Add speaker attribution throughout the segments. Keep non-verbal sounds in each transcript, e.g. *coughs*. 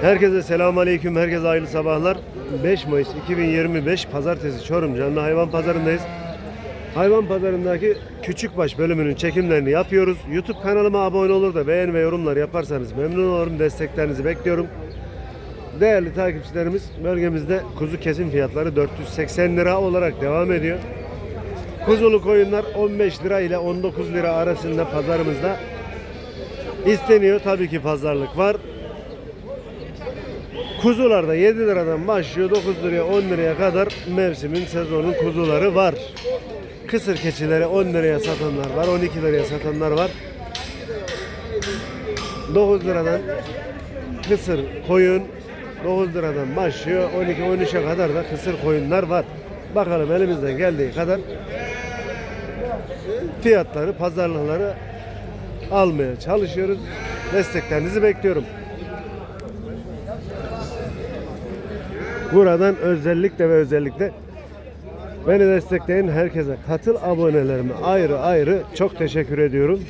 Speaker 1: Herkese selamun aleyküm, herkese hayırlı sabahlar. 5 Mayıs 2025 Pazartesi Çorum Canlı Hayvan Pazarındayız. Hayvan pazarındaki küçükbaş bölümünün çekimlerini yapıyoruz. YouTube kanalıma abone olur da beğen ve yorumlar yaparsanız memnun olurum. Desteklerinizi bekliyorum. Değerli takipçilerimiz bölgemizde kuzu kesim fiyatları 480 lira olarak devam ediyor. Kuzulu koyunlar 15 lira ile 19 lira arasında pazarımızda isteniyor. Tabii ki pazarlık var. Kuzularda 7 liradan başlıyor 9 liraya 10 liraya kadar mevsimin sezonun kuzuları var. Kısır keçileri 10 liraya satanlar var 12 liraya satanlar var. 9 liradan kısır koyun 9 liradan başlıyor 12-13'e kadar da kısır koyunlar var. Bakalım elimizden geldiği kadar fiyatları, pazarlıkları almaya çalışıyoruz. Desteklerinizi bekliyorum. Buradan özellikle ve özellikle beni destekleyen herkese katıl abonelerime ayrı ayrı çok teşekkür ediyorum.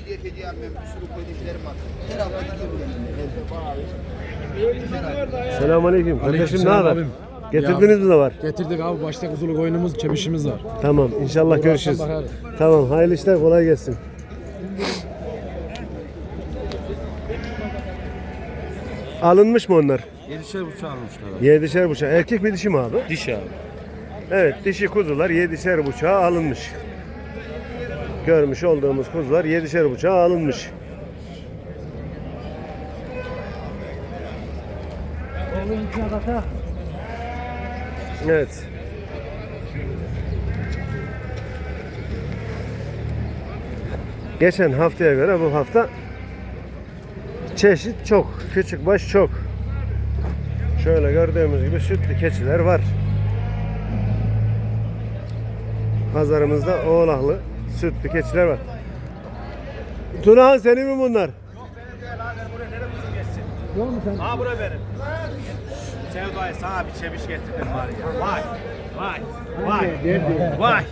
Speaker 1: Selamünaleyküm. Kardeşim ne haber? Getirdiniz mi de var?
Speaker 2: Getirdik abi başta kuzulu koyunumuz, çebişimiz var.
Speaker 1: Tamam inşallah görüşürüz.
Speaker 2: bakarız.
Speaker 1: Tamam hayırlı işler kolay gelsin. Alınmış mı onlar?
Speaker 3: Yedişer buçuk almışlar.
Speaker 1: Yedişer bıçağı. Erkek mi dişi mi abi?
Speaker 3: Diş abi.
Speaker 1: Evet dişi kuzular yedişer bıçağı alınmış. Görmüş olduğumuz kuzular yedişer bıçağı alınmış. Evet. Geçen haftaya göre bu hafta çeşit çok, küçük baş çok. Şöyle gördüğümüz gibi sütlü keçiler var. Pazarımızda oğlaklı sütlü keçiler var. Tunahan senin mi bunlar?
Speaker 4: Ha bura benim. Sevda'ya sana bir çebiş getirdim var ya. Vay. Vay. Vay. Vay.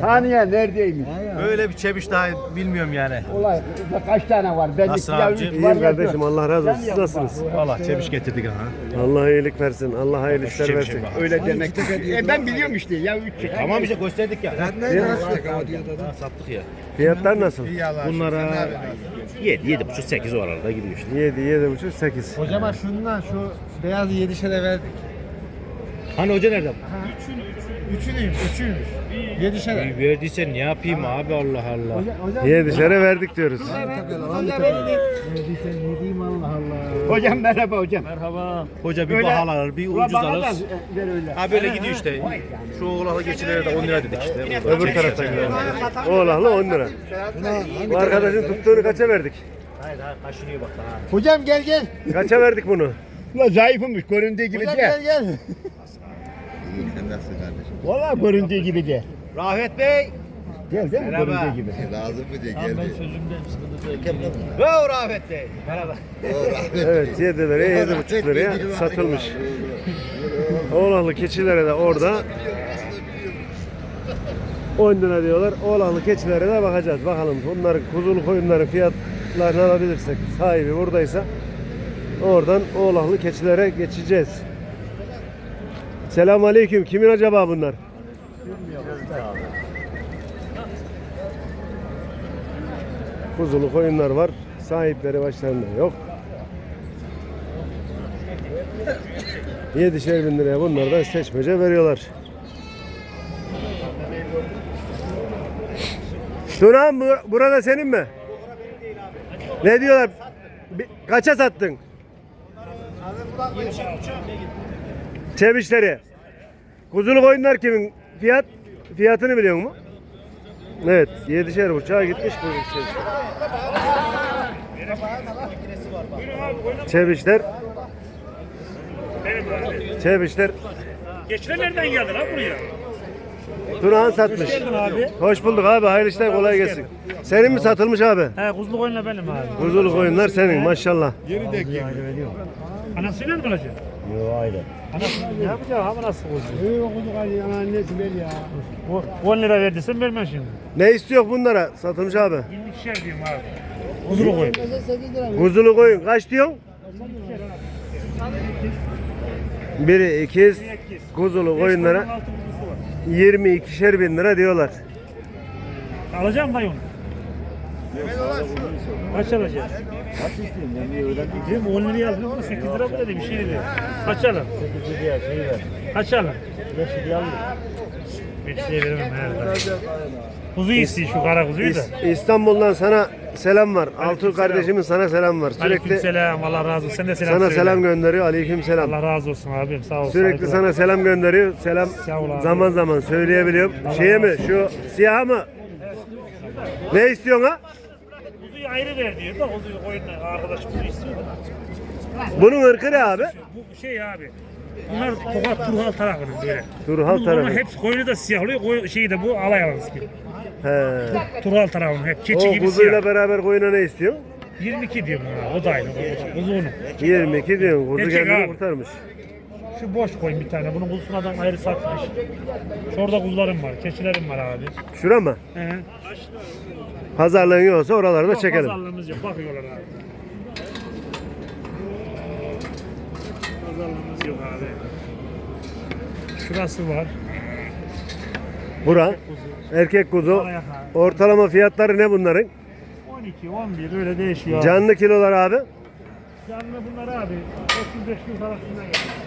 Speaker 5: Hani ya neredeymiş?
Speaker 4: Böyle bir çebiş daha bilmiyorum yani.
Speaker 5: Olay kaç tane var? Ben
Speaker 4: Nasıl
Speaker 5: ya
Speaker 4: abicim?
Speaker 1: İyiyim kardeşim. Allah razı olsun. Siz nasılsınız?
Speaker 4: Valla çebiş getirdik ha.
Speaker 1: Allah iyilik versin. Allah hayırlı işler versin.
Speaker 5: Öyle demek. E ben biliyorum işte ya üç çeşit.
Speaker 4: Tamam işte gösterdik ya. Ha, sattık ya.
Speaker 1: Fiyatlar nasıl?
Speaker 4: Bunlara 7 7 buçuk 8 o arada gidiyor işte.
Speaker 1: 7, 7,5, 8.
Speaker 6: Hocama şundan şu beyazı yedişere verdik.
Speaker 4: Hani hoca nerede?
Speaker 6: Üçünüymüş, üçüymüş. Yedişere.
Speaker 4: Verdiyse ne yapayım abi Allah Allah.
Speaker 1: 7'şere verdik diyoruz.
Speaker 6: Verdiysen yediğim Allah Allah.
Speaker 5: Hocam merhaba hocam.
Speaker 4: Merhaba. Hoca bir
Speaker 5: Öyle-
Speaker 4: pahalı alır, bir
Speaker 5: Ulan
Speaker 4: ucuz
Speaker 5: bana da
Speaker 4: alır.
Speaker 5: ver öyle.
Speaker 4: Ha böyle gidiyor işte. Şu oğlaklı geçilere de 10 lira dedik işte.
Speaker 1: Öbür taraftan gidelim. Oğlaklı 10 lira. Bu arkadaşın tuttuğunu kaça verdik?
Speaker 4: Hayır hayır kaşınıyor bak ha.
Speaker 6: Hocam gel gel.
Speaker 1: Kaça verdik bunu?
Speaker 5: Ulan zayıfmış göründüğü gibi
Speaker 6: Hocam
Speaker 5: de.
Speaker 6: gel gel.
Speaker 5: Valla göründüğü gibi de.
Speaker 4: Rahmet Bey.
Speaker 5: Gel değil mi
Speaker 4: Merhaba.
Speaker 5: göründüğü gibi. *laughs*
Speaker 7: Lazım mı diye geldi.
Speaker 4: Ve Rahmet Bey. Merhaba.
Speaker 1: Evet 7 liraya 7,5 liraya satılmış. Oğlaklı keçilere de orada 10 lira diyorlar. Oğlaklı keçilere de bakacağız. Bakalım bunların kuzulu koyunların fiyatlarını alabilirsek sahibi buradaysa oradan oğlaklı keçilere geçeceğiz. Selamun aleyküm. Kimin acaba bunlar? Kuzulu koyunlar var. Sahipleri başlarında yok. Yedişer bin liraya bunlardan seçmece veriyorlar. Turan bu- burada senin mi? Ne diyorlar? Bir- kaça sattın? Çevişleri. Kuzulu koyunlar kimin? Fiyat fiyatını biliyor musun? Evet, yedişer buçuğa gitmiş bu çevişler. Çevişler. Çevişler.
Speaker 8: Geçler nereden geldi lan buraya?
Speaker 1: Turhan satmış. Hoş bulduk abi. Hayırlı işler kolay gelsin. Senin mi satılmış abi?
Speaker 8: He kuzlu koyunla benim abi.
Speaker 1: Kuzulu koyunlar senin maşallah.
Speaker 8: Anasıyla mı kalacak? Yok ayrı. Anası ne yapacağım abi nasıl kuzu?
Speaker 6: Yok kuzu kaçı annesi ver ya.
Speaker 8: O 10 lira verdiysen vermem şimdi.
Speaker 1: Ne istiyor bunlara? Satılmış abi.
Speaker 8: 22'şer diyeyim abi. Kuzulu koyun.
Speaker 1: Kuzulu koyun kaç diyorsun? Biri ikiz kuzulu koyunlara 22'şer bin lira diyorlar.
Speaker 8: Alacağım dayı onu. Kaç alacağız? Kaç isteyeyim ben bir öğrendim. 10 lira yazdım mı 8 lira mı dedi bir şey dedi. Kaç alın? 8 liraya şey ver. Kaç alın? 5 liraya alın. 5 liraya veremem herhalde. Kuzu istiyor şu kara kuzuyu da.
Speaker 1: İs- İstanbul'dan sana selam var. Altuğ kardeşimin sana selam var. Sürekli
Speaker 8: selam Allah razı olsun. Sen de selam
Speaker 1: sana
Speaker 8: söyle.
Speaker 1: selam gönderiyor. Aleyküm selam.
Speaker 8: Allah razı olsun abim sağ ol.
Speaker 1: Sürekli
Speaker 8: saygılar.
Speaker 1: sana selam gönderiyor. Selam
Speaker 8: Sağ ol abi.
Speaker 1: zaman zaman söyleyebiliyorum. Şeye mi? Şu siyaha mı? Ne istiyorsun ha?
Speaker 8: Ayrı ver diyor da kuzuyu koyun arkadaş kuzu istiyor da.
Speaker 1: Bunun ırkı ne abi?
Speaker 8: Bu şey abi. Bunlar Tokat Turhal tarafının böyle.
Speaker 1: Turhal tarafı.
Speaker 8: Ama hepsi koyunu da siyahlıyor. Koy, şeyi de bu alay alansı gibi.
Speaker 1: He.
Speaker 8: Turhal tarafının hep keçi
Speaker 1: O
Speaker 8: gibi siyah.
Speaker 1: beraber koyuna ne istiyorsun?
Speaker 8: 22 diyorum ya. O da aynı. O, kuzu onun.
Speaker 1: 22 diyorsun. Kuzu
Speaker 8: Erkek
Speaker 1: kendini
Speaker 8: abi.
Speaker 1: kurtarmış.
Speaker 8: Şu boş koyun bir tane. Bunun kuzusunu adam ayrı satmış. Şurada kuzularım var. Keçilerim var abi.
Speaker 1: Şura mı?
Speaker 8: He.
Speaker 1: Pazarlığın yoksa oralarda
Speaker 8: Yok,
Speaker 1: çekelim.
Speaker 8: Pazarlığımız yok. Bakıyorlar abi. Pazarlığımız yok abi. Şurası var.
Speaker 1: Bura. Erkek kuzu.
Speaker 8: Ayak abi.
Speaker 1: Ortalama fiyatları ne bunların?
Speaker 8: 12, 11 öyle değişiyor. abi.
Speaker 1: Canlı kilolar abi.
Speaker 8: Canlı bunlar abi 35 yıl arasında gelir.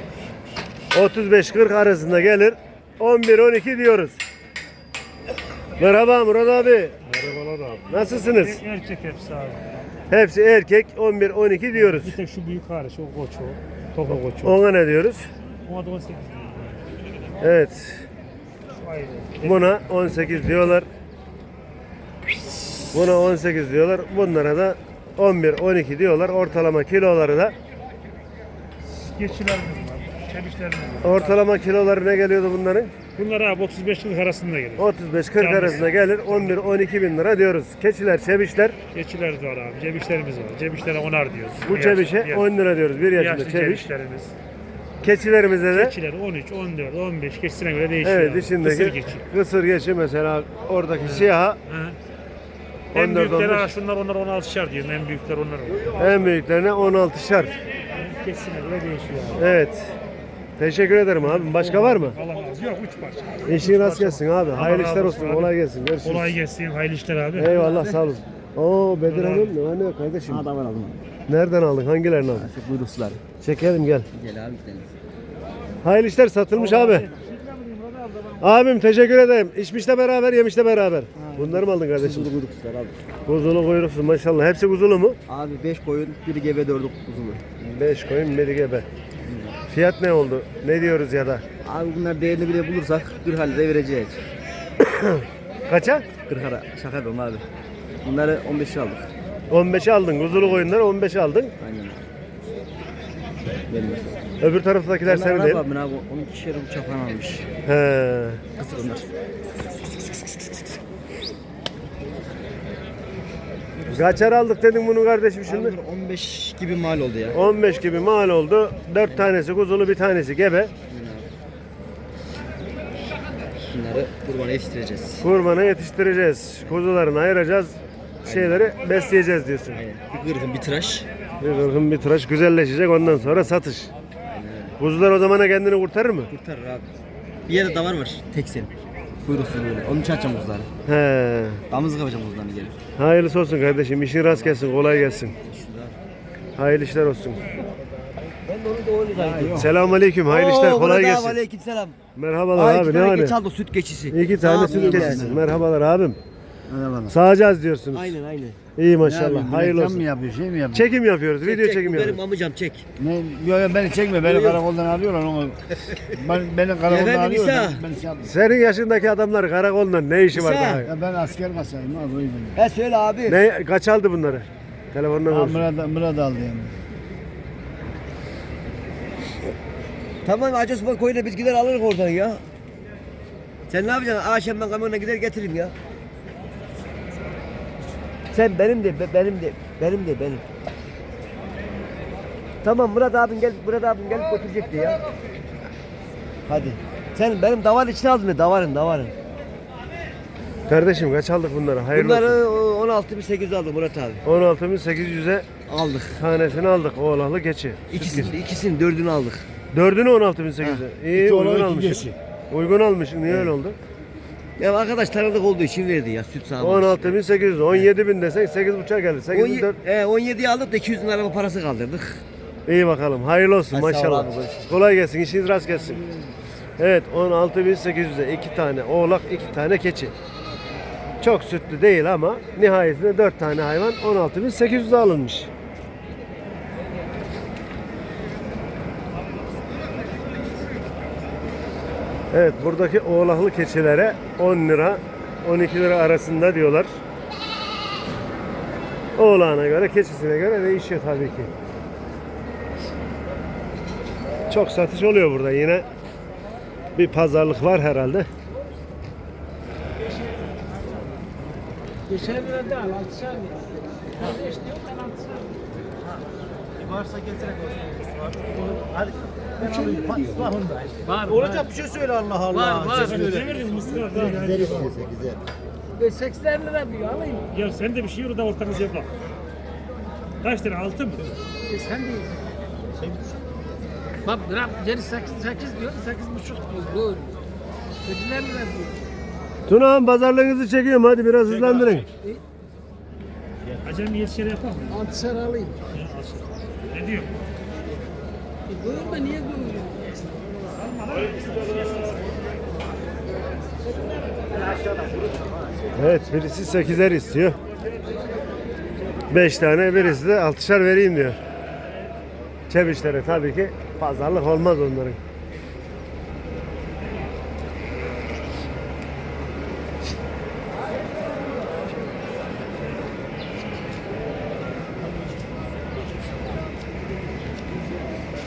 Speaker 1: 35-40 arasında gelir. 11-12 diyoruz. Merhaba Murat abi.
Speaker 8: Merhabalar abi.
Speaker 1: Nasılsınız?
Speaker 8: Erkek hepsi abi.
Speaker 1: Hepsi erkek 11-12 diyoruz.
Speaker 8: Bir tek şu büyük hariç o koç o. Toka koç o.
Speaker 1: Ona ne diyoruz?
Speaker 8: Ona da 18 lira.
Speaker 1: Evet.
Speaker 8: Ayrı.
Speaker 1: Buna 18 diyorlar. Buna 18 diyorlar. Bunlara da 11-12 diyorlar. Ortalama kiloları da
Speaker 8: Geçilerimiz var.
Speaker 1: ortalama kiloları ne geliyordu bunların?
Speaker 8: Bunlar abi 35 yıl arasında gelir.
Speaker 1: 35-40
Speaker 8: Canlısı.
Speaker 1: arasında gelir. 11-12 bin lira diyoruz. Keçiler, çebişler.
Speaker 8: Geçilerimiz var abi. Cebişlerimiz var. Cebişlere onar diyoruz.
Speaker 1: Bu
Speaker 8: Bir
Speaker 1: çebişe
Speaker 8: yaşlı-
Speaker 1: 10 lira diyoruz. 1 yaşında
Speaker 8: yaşlı
Speaker 1: çebiş.
Speaker 8: cebişlerimiz.
Speaker 1: Keçilerimizde de
Speaker 8: Keçiler 13, 14, 15 keçisine göre değişiyor.
Speaker 1: evet
Speaker 8: abi. Kısır geçi.
Speaker 1: kısır geçi mesela oradaki siyaha
Speaker 8: Hı. En
Speaker 1: 14,
Speaker 8: büyükleri
Speaker 1: 15.
Speaker 8: ha şunlar onlar 16'şar diyorum. En büyükler onlar.
Speaker 1: en büyüklerine 16 şart.
Speaker 8: Kesine göre değişiyor abi.
Speaker 1: Evet. Teşekkür ederim abi. Başka var mı?
Speaker 8: Allah razı. Yok 3 parça.
Speaker 1: İşin rast gelsin abi. Hayırlı işler
Speaker 8: olsun.
Speaker 1: Kolay gelsin. Görüşürüz.
Speaker 8: Kolay gelsin. Hayırlı işler abi.
Speaker 1: Eyvallah sağ olun. Oo Bedir Hanım ne var ne yok kardeşim?
Speaker 5: Adam var aldım.
Speaker 1: Nereden aldın? Hangilerini aldın?
Speaker 5: Şu kuyruksular.
Speaker 1: Çekelim gel.
Speaker 5: Gel abi gidelim.
Speaker 1: Hayırlı işler satılmış abi. Abim teşekkür ederim. İçmişle beraber yemişle beraber. Bunları mı aldın kardeşim?
Speaker 5: kuyruksular abi.
Speaker 1: Kuzulu kuyruksuz maşallah. Hepsi kuzulu mu?
Speaker 5: Abi 5 koyun, biri gebe, 4'ü kuzulu.
Speaker 1: 5 koyun biri gebe. Fiyat ne oldu? Ne diyoruz ya da?
Speaker 5: Abi bunlar değerini bile bulursak bir halde vereceğiz. *coughs*
Speaker 1: Kaça?
Speaker 5: 40 ara. Şaka yapıyorum abi. Bunları 15 aldık.
Speaker 1: 15'e aldın. Kuzulu koyunları 15'e aldın.
Speaker 5: Aynen. Benim.
Speaker 1: Öbür taraftakiler
Speaker 5: Bunlar
Speaker 1: senin değil.
Speaker 5: abi abi. Onun kişileri uçak falan almış.
Speaker 1: He.
Speaker 5: Kısık onlar.
Speaker 1: Kaçar aldık dedin bunu kardeşim şimdi?
Speaker 5: Abi bunlar 15 gibi mal oldu ya.
Speaker 1: 15 gibi mal oldu. 4 tanesi kuzulu bir tanesi gebe.
Speaker 5: Bunları kurbana yetiştireceğiz.
Speaker 1: Kurbanı yetiştireceğiz. Kuzularını ayıracağız. Şeyleri besleyeceğiz diyorsun.
Speaker 5: Aynen. Bir kırgın bir tıraş.
Speaker 1: Bir kırgın bir tıraş güzelleşecek ondan sonra satış. Kuzular o zamana kendini kurtarır mı?
Speaker 5: Kurtarır abi. Bir yerde davar var. Tek senin. Kuyruksuz böyle. Onun için açacağım kuzuları.
Speaker 1: He.
Speaker 5: Damızlık yapacağım kuzularını gelip.
Speaker 1: Hayırlısı olsun kardeşim. İşin rast gelsin. Kolay gelsin. Hayırlı işler olsun. Selamun aleyküm. Hayırlı işler. Kolay gelsin.
Speaker 5: Aleyküm selam.
Speaker 1: Merhabalar abi. Ne var? ne?
Speaker 5: aldı süt geçisi.
Speaker 1: İki tane süt geçisi. Merhabalar abim.
Speaker 6: Merhaba.
Speaker 1: Sağacağız diyorsunuz.
Speaker 5: Aynen aynen.
Speaker 1: İyi maşallah. Hayırlı
Speaker 6: Reklam
Speaker 1: olsun.
Speaker 6: mı yapıyor, şey mi yapıyor?
Speaker 1: Çekim yapıyoruz. Video
Speaker 5: Çek,
Speaker 1: çekim
Speaker 5: bu benim
Speaker 1: yapıyoruz.
Speaker 5: amcam çek.
Speaker 6: Ne, yok yok beni çekme, beni
Speaker 5: Yok, yok.
Speaker 6: karakoldan arıyorlar onu. Ben, beni karakoldan
Speaker 5: Efendim,
Speaker 6: arıyorlar,
Speaker 5: İsa.
Speaker 6: ben, ben şey yapmıyorum.
Speaker 1: Senin yaşındaki adamlar karakolda ne işi var
Speaker 5: İsa.
Speaker 1: daha?
Speaker 6: Ya ben asker kasayım abi o yüzden.
Speaker 5: He söyle abi.
Speaker 1: Ne kaç aldı bunları? Telefonla
Speaker 6: Ha,
Speaker 1: konuş.
Speaker 6: Murat, Murat aldı yani.
Speaker 5: Tamam Hacı Osman koyuna biz gider alırız oradan ya. Sen ne yapacaksın? Akşam ben kamyona gider getiririm ya. Sen benim de be- benim de benim de benim. Tamam Murat abin gel Murat abin gelip götürecekti ya. Hadi. Sen benim davar içine aldın mı? Davarın davarın.
Speaker 1: Kardeşim kaç aldık bunları? Hayırlı olsun.
Speaker 5: Bunları 16 bin 8 aldı Murat abi.
Speaker 1: 16.800'e
Speaker 5: aldık.
Speaker 1: Tanesini aldık oğlaklı keçi.
Speaker 5: İkisini, ikisini dördünü aldık.
Speaker 1: Dördünü 16.800'e. İyi uygun almışsın. Uygun almışsın. Niye öyle oldu?
Speaker 5: Ya arkadaş tanıdık olduğu için verdi ya süt sağ
Speaker 1: 16.800. 17.000 desen 8.5'a geldi. 8.400.
Speaker 5: 17'yi aldık da 200 bin araba parası kaldırdık.
Speaker 1: İyi bakalım. Hayırlı olsun
Speaker 5: Hadi sağ ol
Speaker 1: maşallah.
Speaker 5: abi.
Speaker 1: Kolay gelsin. işiniz rast gelsin. Evet 16.800'e iki tane oğlak, iki tane keçi. Çok sütlü değil ama nihayetinde 4 tane hayvan 16.800'e alınmış. Evet buradaki oğlaklı keçilere 10 lira 12 lira arasında diyorlar. Oğlağına göre, keçisine göre değişiyor tabii ki. Çok satış oluyor burada yine. Bir pazarlık var herhalde.
Speaker 3: Geçen lira değil, altı lira. Kardeş diyor ben altı lira.
Speaker 4: Varsa getirek Hadi. Bak, Var Olacak bir şey söyle Allah Allah.
Speaker 3: Var, var.
Speaker 8: Mustafa? Daha ne
Speaker 3: Ve 80 lira diyor alayım.
Speaker 8: Ya sen de bir şey yürü da ortanızı yapma. Kaç tane? Altı mı?
Speaker 3: E sen de Bak gram geri 8, 8 diyor, 8 buçuk diyor. Doğru. 8 lira diyor.
Speaker 1: Tuna Han pazarlığınızı çekiyorum hadi biraz hızlandırın.
Speaker 8: Acemi yetişleri yapar mı?
Speaker 3: Lira alayım.
Speaker 8: Ne diyor?
Speaker 1: Evet birisi 8'er istiyor. 5 tane birisi de 6'şer vereyim diyor. Çebişlere tabii ki pazarlık olmaz onların.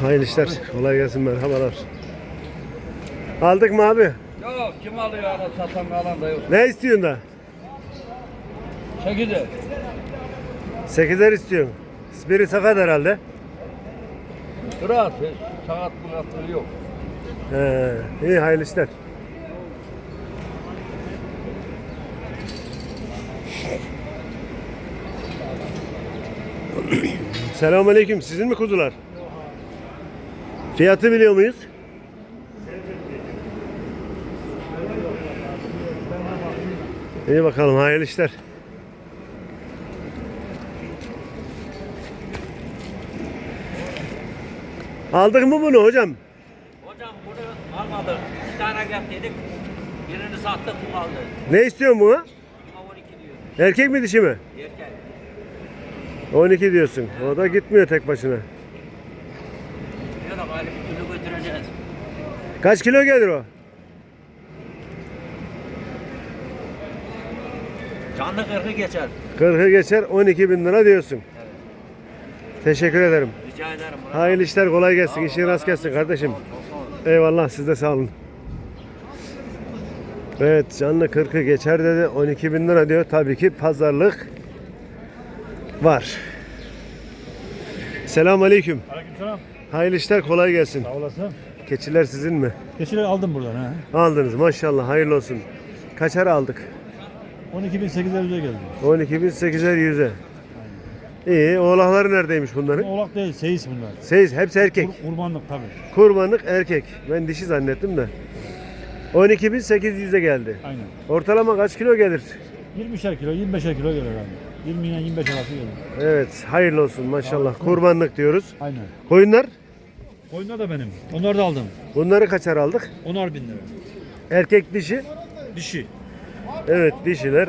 Speaker 1: Hayırlı işler. Kolay gelsin merhabalar. Aldık mı abi?
Speaker 7: Yok kim alıyor ana satan alan da yok.
Speaker 1: Ne istiyorsun da?
Speaker 7: Çekide.
Speaker 1: 8'er istiyorsun. Biri sakat herhalde.
Speaker 7: Rahat hiç saat mıratlığı yok.
Speaker 1: He, iyi hayırlı işler. Selamünaleyküm. Sizin mi kuzular? Fiyatı biliyor muyuz? İyi bakalım hayırlı işler. Aldık mı bunu hocam?
Speaker 9: Hocam bunu almadık. İki tane getirdik. Birini sattık bu kaldı.
Speaker 1: Ne istiyorsun buna?
Speaker 9: Buna 12 diyor.
Speaker 1: Erkek mi dişi mi?
Speaker 9: Erkek.
Speaker 1: 12 diyorsun. O da gitmiyor tek başına.
Speaker 9: Diyor da galiba bir türlü götüreceğiz.
Speaker 1: Kaç kilo gelir o?
Speaker 9: Canlı kırkı geçer.
Speaker 1: 40'ı geçer 12 bin lira diyorsun. Teşekkür ederim.
Speaker 9: Rica ederim. Murat.
Speaker 1: Hayırlı işler kolay gelsin. İşin rast gelsin kardeşim. Eyvallah siz de sağ olun. Evet canlı 40'ı geçer dedi. 12 bin lira diyor. Tabii ki pazarlık var. Selamun aleyküm.
Speaker 6: Aleykümselam.
Speaker 1: Hayırlı işler kolay gelsin.
Speaker 6: Sağ olasın.
Speaker 1: Keçiler sizin mi?
Speaker 6: Geçileri aldım buradan ha.
Speaker 1: Aldınız maşallah hayırlı olsun. Kaçar aldık?
Speaker 6: 12.800'e geldi.
Speaker 1: 12.800'er yüze. İyi. Oğlakları neredeymiş bunların?
Speaker 6: Oğlak değil, seyis bunlar.
Speaker 1: Seyiz. Hepsi erkek.
Speaker 6: Kur- kurbanlık tabii.
Speaker 1: Kurbanlık erkek. Ben dişi zannettim de. 12.800'e geldi.
Speaker 6: Aynen.
Speaker 1: Ortalama kaç kilo gelir?
Speaker 6: 20'şer kilo, 25'er kilo gelir abi. 20 ile 25 arası gelir.
Speaker 1: Evet. Hayırlı olsun maşallah. Kurbanlık diyoruz.
Speaker 6: Aynen.
Speaker 1: Koyunlar?
Speaker 6: Koyunlar da benim. Onları da aldım.
Speaker 1: Bunları kaçar aldık?
Speaker 6: 10'ar bin lira.
Speaker 1: Erkek dişi.
Speaker 6: Dişi.
Speaker 1: Evet dişiler.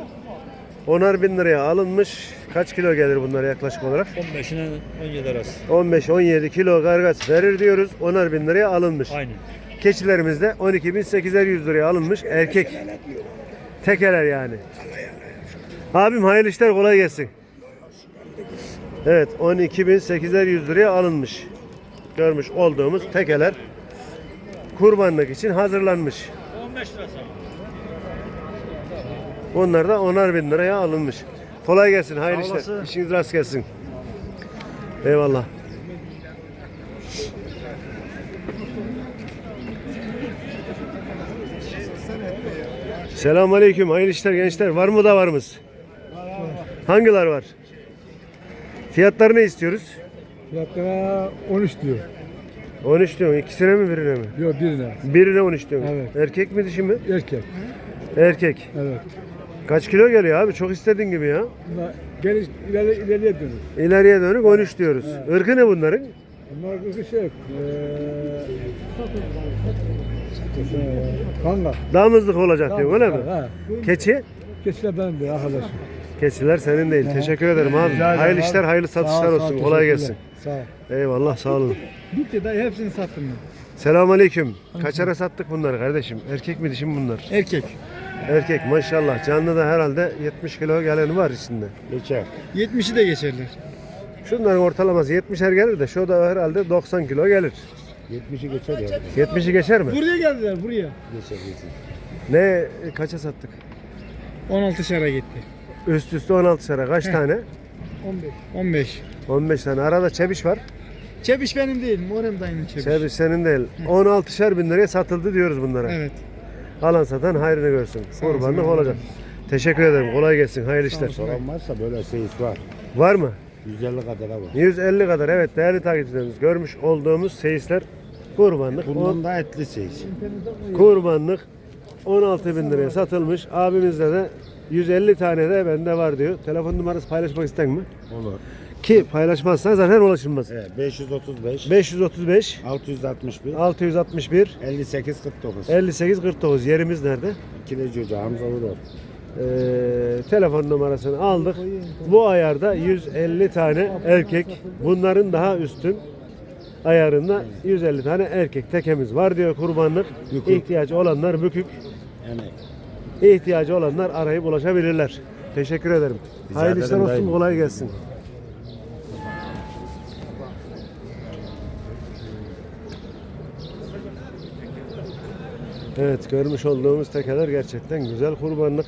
Speaker 1: Onar bin liraya alınmış. Kaç kilo gelir bunlar yaklaşık olarak?
Speaker 6: 15 ile 17 arası.
Speaker 1: 15-17 kilo gargaz verir diyoruz. Onar bin liraya alınmış.
Speaker 6: Aynen.
Speaker 1: Keçilerimiz de 12.800 liraya alınmış. Erkek. Tekeler yani. Abim hayırlı işler kolay gelsin. Evet 12.800 liraya alınmış. Görmüş olduğumuz tekeler kurbanlık için hazırlanmış.
Speaker 6: 15 lirası.
Speaker 1: Bunlar da 10'ar bin liraya alınmış. Kolay gelsin, hayırlı işler. İşiniz rast gelsin. Eyvallah. Selamun Aleyküm, hayırlı işler gençler. Var mı da varımız? Hangiler var? Fiyatları ne istiyoruz?
Speaker 2: Fiyatlara 13 diyor.
Speaker 1: 13 diyorsun. İkisine mi birine mi?
Speaker 2: Yok birine.
Speaker 1: Birine 13 diyorsun.
Speaker 2: Evet.
Speaker 1: Erkek mi dişi mi?
Speaker 2: Erkek.
Speaker 1: Erkek.
Speaker 2: Evet.
Speaker 1: Kaç kilo geliyor abi? Çok istediğin gibi ya.
Speaker 2: Bunlar geliş ileri, ileriye dönür.
Speaker 1: İleriye dönük 13 diyoruz. Irkı ne bunların?
Speaker 2: Bunlar bir şey yok. Eee Kanga.
Speaker 1: Damızlık olacak diyorsun öyle mi?
Speaker 2: Ha.
Speaker 1: Keçi?
Speaker 2: Keçiler benim de arkadaşım.
Speaker 1: Keçiler senin değil. Teşekkür ederim abi.
Speaker 2: Rica ederim
Speaker 1: Hayırlı
Speaker 2: abi.
Speaker 1: işler, hayırlı
Speaker 2: Sağ ol,
Speaker 1: satışlar
Speaker 2: sağ ol,
Speaker 1: olsun. Kolay
Speaker 2: teşekkürler.
Speaker 1: gelsin.
Speaker 2: Sağ ol.
Speaker 1: Eyvallah sağ olun.
Speaker 2: Bitti dayı hepsini sattım ben.
Speaker 1: Selamun aleyküm. Kaçara sattık bunları kardeşim? Erkek mi dişi mi bunlar?
Speaker 2: Erkek.
Speaker 1: Erkek maşallah. Canlı da herhalde 70 kilo gelen var içinde.
Speaker 2: Geçer. 70'i de geçerler.
Speaker 1: Şunların ortalaması 70'er gelir de şu da herhalde 90 kilo gelir.
Speaker 2: 70'i geçer ya.
Speaker 1: 70'i geçer mi?
Speaker 2: Buraya geldiler buraya.
Speaker 1: Ne e, kaça sattık?
Speaker 2: 16 şara gitti.
Speaker 1: Üst üste 16 şara kaç tane?
Speaker 2: 15. 15.
Speaker 1: 15 tane. Arada çebiş var.
Speaker 2: Çebiş benim değil. Muharrem dayının çebiş.
Speaker 1: Çebiş senin değil. 16'şer bin liraya satıldı diyoruz bunlara.
Speaker 2: Evet.
Speaker 1: Alan satan hayrını görsün. Kurbanlık olacak. Teşekkür ederim. Kolay gelsin. Hayırlı işler.
Speaker 10: Soran varsa böyle seyis var.
Speaker 1: Var mı?
Speaker 10: 150 kadar var.
Speaker 1: 150 kadar evet değerli takipçilerimiz görmüş olduğumuz seyisler kurbanlık.
Speaker 10: Bundan da etli seyis.
Speaker 1: Kurbanlık 16 bin liraya satılmış. Abimizde de 150 tane de bende var diyor. Telefon numarası paylaşmak ister mi?
Speaker 10: Olur.
Speaker 1: Ki paylaşmazsan zaten ulaşılmaz.
Speaker 10: Evet, 535
Speaker 1: 535
Speaker 10: 661
Speaker 1: 661
Speaker 10: 58 49.
Speaker 1: 58 49 yerimiz nerede?
Speaker 10: İkili çocuğu Hamza Vurur.
Speaker 1: Ee, telefon numarasını aldık. Bu ayarda 150 tane erkek. Bunların daha üstün ayarında 150 tane erkek tekemiz var diyor kurbanlık.
Speaker 10: Bükük.
Speaker 1: İhtiyacı olanlar bükük.
Speaker 10: Yani
Speaker 1: İhtiyacı olanlar arayıp ulaşabilirler. Teşekkür ederim.
Speaker 10: Rica
Speaker 1: Hayırlı işler
Speaker 10: ederim
Speaker 1: olsun,
Speaker 10: dayım.
Speaker 1: kolay gelsin. Evet, görmüş olduğumuz tekeler gerçekten güzel kurbanlık.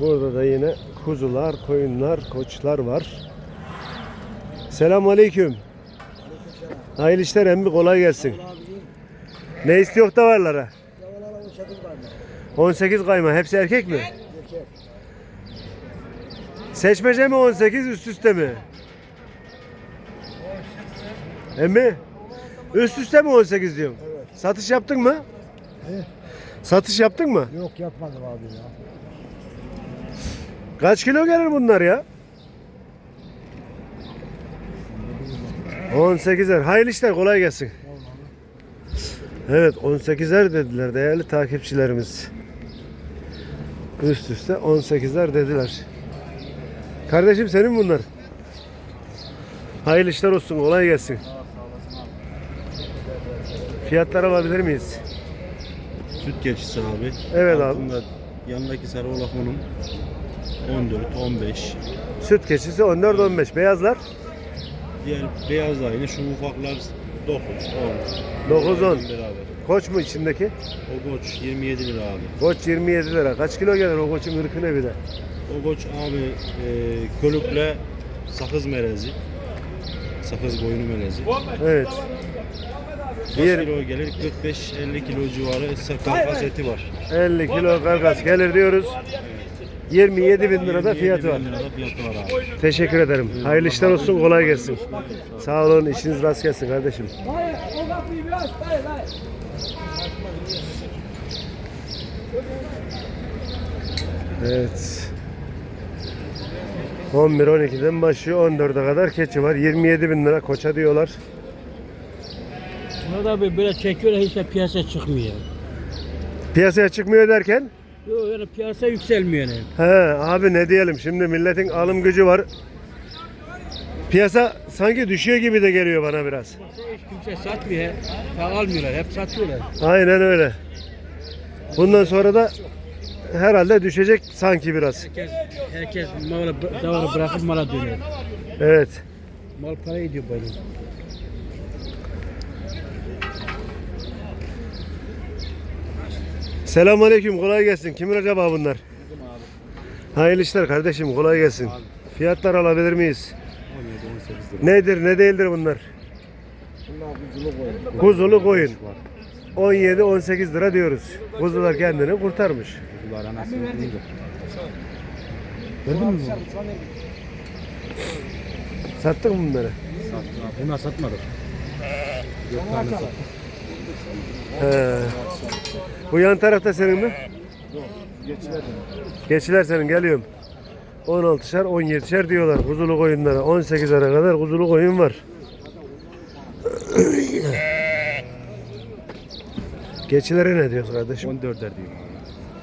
Speaker 1: Burada da yine kuzular, koyunlar, koçlar var. Selamun aleyküm. Hayırlı işler emmi kolay gelsin. Ne istiyor da varlara? 18 kayma. Hepsi erkek mi? Seçmece mi 18 üst üste mi? Emmi? Üst üste mi 18 diyorum? Satış yaptın mı? Satış yaptın mı?
Speaker 2: Yok yapmadım abi ya.
Speaker 1: Kaç kilo gelir bunlar ya? 18'er. Hayırlı işler kolay gelsin. Evet 18'er dediler değerli takipçilerimiz. Üst üste 18'er dediler. Kardeşim senin bunlar. Hayırlı işler olsun kolay gelsin. Fiyatlar alabilir miyiz?
Speaker 11: Süt keçisi abi.
Speaker 1: Evet abi.
Speaker 11: Altında yanındaki sarı olak onun 14, 15.
Speaker 1: Süt keçisi 14-15. Beyazlar
Speaker 11: Diğer beyaz da aynı. Şu ufaklar 9, 10.
Speaker 1: 9-10.
Speaker 11: Beraber.
Speaker 1: Koç mu içindeki?
Speaker 11: O koç 27 lira abi.
Speaker 1: Koç 27 lira. Kaç kilo gelir o koçun ırkı ne bir de?
Speaker 11: O koç abi e, kölükle sakız melezi. Sakız boynu melezi.
Speaker 1: Evet. Diğer
Speaker 11: kilo gelir? 45-50 kilo civarı karkas eti var.
Speaker 1: 50 kilo karkas gelir diyoruz. 27 bin lirada
Speaker 11: 27
Speaker 1: fiyatı var. Teşekkür ederim. Hayırlı işler olsun, kolay gelsin. Sağ olun, işiniz rast gelsin kardeşim. Evet. 11-12'den başlıyor, 14'e kadar keçi var. 27 bin lira koça diyorlar.
Speaker 9: Murat abi böyle çekiyorlar hiç de piyasa çıkmıyor.
Speaker 1: Piyasaya çıkmıyor derken?
Speaker 9: Yok öyle piyasa yükselmiyor yani.
Speaker 1: He abi ne diyelim şimdi milletin alım gücü var. Piyasa sanki düşüyor gibi de geliyor bana biraz.
Speaker 9: Hiç kimse satmıyor. Ya almıyorlar hep satıyorlar.
Speaker 1: Aynen öyle. Bundan sonra da herhalde düşecek sanki biraz.
Speaker 9: Herkes, herkes malı davarı bırakıp mala dönüyor.
Speaker 1: Evet.
Speaker 9: Mal para ediyor böyle.
Speaker 1: Selamünaleyküm kolay gelsin. Kimin acaba bunlar? Hayırlı işler kardeşim kolay gelsin. Fiyatlar alabilir miyiz? Nedir ne değildir bunlar? Kuzulu koyun. 17-18 lira diyoruz. Kuzular kendini kurtarmış.
Speaker 11: Kuzular anasını.
Speaker 12: Gördün mü?
Speaker 1: Sattık mı bunları?
Speaker 11: Sattılar. Buna satmadık. Dört tane sattık.
Speaker 1: He. Bu yan tarafta senin mi?
Speaker 11: Geçiler.
Speaker 1: Geçiler senin geliyorum. 16'şer 17'şer diyorlar kuzulu koyunlara. 18 ara kadar kuzulu koyun var. *coughs* Geçilere ne diyoruz kardeşim?
Speaker 11: 14'er diyor.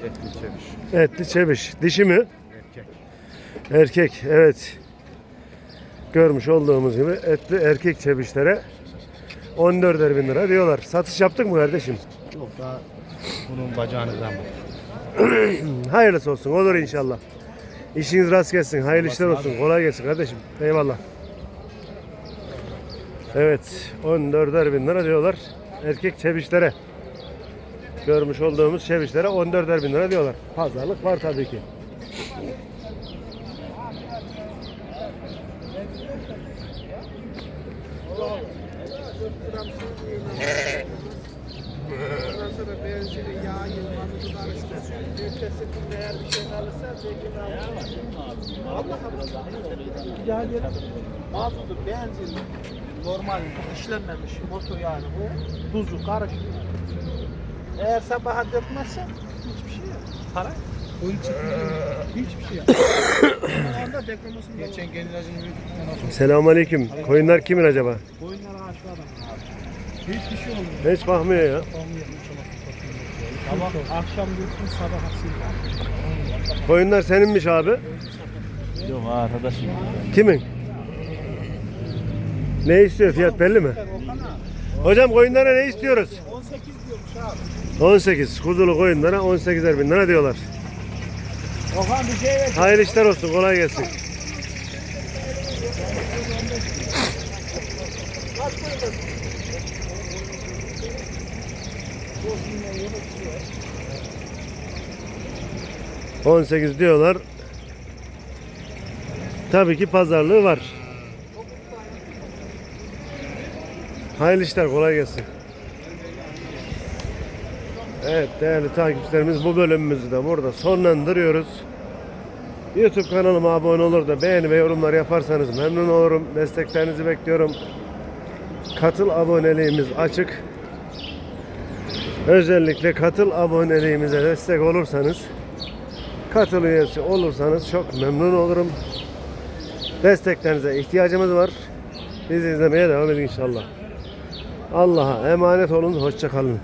Speaker 11: Etli çeviş.
Speaker 1: Etli çebiş. Dişi mi?
Speaker 11: Erkek.
Speaker 1: Erkek. Evet. Görmüş olduğumuz gibi etli erkek çebişlere 14'er bin lira diyorlar. Satış yaptık mı kardeşim?
Speaker 11: Yok daha bunun bacağını zaman. *clears throat*
Speaker 1: Hayırlısı olsun. Olur inşallah. İşiniz rast gelsin. Hayırlı işler olsun. Kolay gelsin kardeşim. Eyvallah. Evet. 14'er bin lira diyorlar. Erkek çebişlere. Görmüş olduğumuz çebişlere 14'er bin lira diyorlar. Pazarlık var tabii ki.
Speaker 2: Mazotu, benzin, normal işlenmemiş motor yani bu. Tuzu karışık. Eğer sabaha dökmezsen hiçbir şey yok. Para? Oyun Hiçbir şey yok. Anda dökmemesi Geçen gelin
Speaker 1: Selamünaleyküm. Koyunlar kimin acaba?
Speaker 2: Koyunlar ağaçlı adam abi. Hiçbir şey olmuyor.
Speaker 1: Hiç bakmıyor ya.
Speaker 2: Sabah akşam döktün sabah asil.
Speaker 1: Koyunlar seninmiş abi.
Speaker 13: Yok arkadaşım.
Speaker 1: Kimin? Ne istiyor? Fiyat belli mi? Hocam koyunlara ne istiyoruz?
Speaker 2: 18 diyormuş abi.
Speaker 1: 18. Kuzulu koyunlara 18'er bin lira diyorlar.
Speaker 2: Okan bir şey ver.
Speaker 1: Hayırlı işler olsun. Kolay gelsin. On sekiz diyorlar. Tabii ki pazarlığı var. Hayırlı işler, kolay gelsin. Evet değerli takipçilerimiz bu bölümümüzü de burada sonlandırıyoruz. YouTube kanalıma abone olur da beğeni ve yorumlar yaparsanız memnun olurum. Desteklerinizi bekliyorum. Katıl aboneliğimiz açık. Özellikle katıl aboneliğimize destek olursanız, katıl üyesi olursanız çok memnun olurum. Desteklerinize ihtiyacımız var. Bizi izlemeye devam edin inşallah. Allah'a emanet olun. Hoşça kalın.